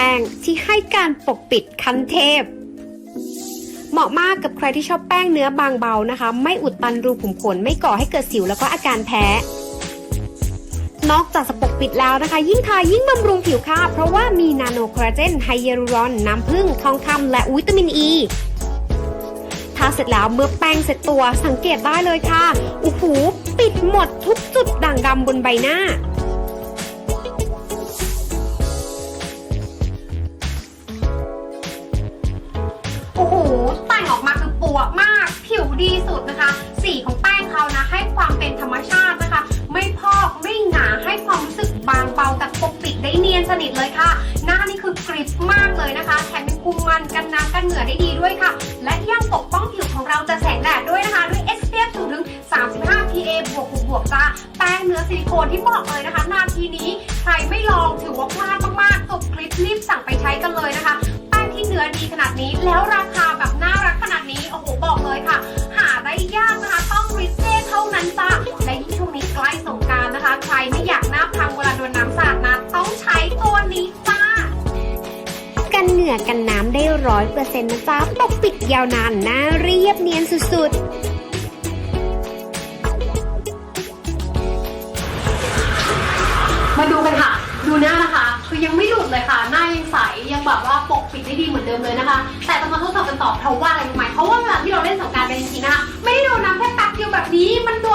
แป้งที่ให้การปกปิดคันเทพ เหมาะมากกับใครที่ชอบแป้งเนื้อบางเบานะคะ ไม่อุดตันรูขุมขนไม่ก่อให้เกิดสิวแล้วก็อาการแพ้ นอกจากจะปกปิดแล้วนะคะ ยิ่งทายิ่งบำรุงผิวค่ะเพราะว่ามีนาโนคอลลาเจนไฮยาลูรอนน้ำผึ้งทองคำและวิตามินอ e. ีทาเสร็จแล้วเมื่อแป้งเสร็จตัวสังเกตได้เลยค่ะโอ้โหปิดหมดทุกจุดด่างดำบนใบหน้า ปัวมาก ผิวดีสุดนะคะ สีของแป้งเขานะ ให้ความเป็นธรรมชาตินะคะ ไม่พอกไม่หนาให้ความรู้สึกบางเบาแต่ปกปิดได้เนียนสนิทเลยค่ะ หน้านี่คือกริบมากเลยนะคะแถมยังคุมมันกันน้ำกันเหงื่อได้ดีด้วยค่ะ และยังปกป้องผิวของเราจากแสงแดดด้วยนะคะ ด้วย SPF สูงถึง 35 PA บวกบวกจ้าแป้งเนื้อซิลิโคนที่บอกเลยนะคะ นาทีนี้ใครไม่ลองถือว่าพลาดมากๆจบคลิปรีบสั่งไปใช้กันเลยนะคะ แป้งที่เนื้อดีขนาดนี้แล้วราคา นือกันน้ำได้ร้อยเปอร์เซ็นต์นะจ๊ะปกปิดยาวนานหน้าเรียบเนียนสุดๆมาดูกันค่ะ ดูหน้านะคะ คือยังไม่หลุดเลยค่ะ หน้ายังใส ยังแบบว่าปกปิดได้ดีเหมือนเดิมเลยนะคะ แต่จะมาทดสอบกันต่อเพราะว่าอะไรรู้ไหมเพราะว่าเวลาที่เราเล่นสงการกันจริงนะคะไม่ได้โดนน้ำแค่แป๊บเดียวแบบนี้ มันโด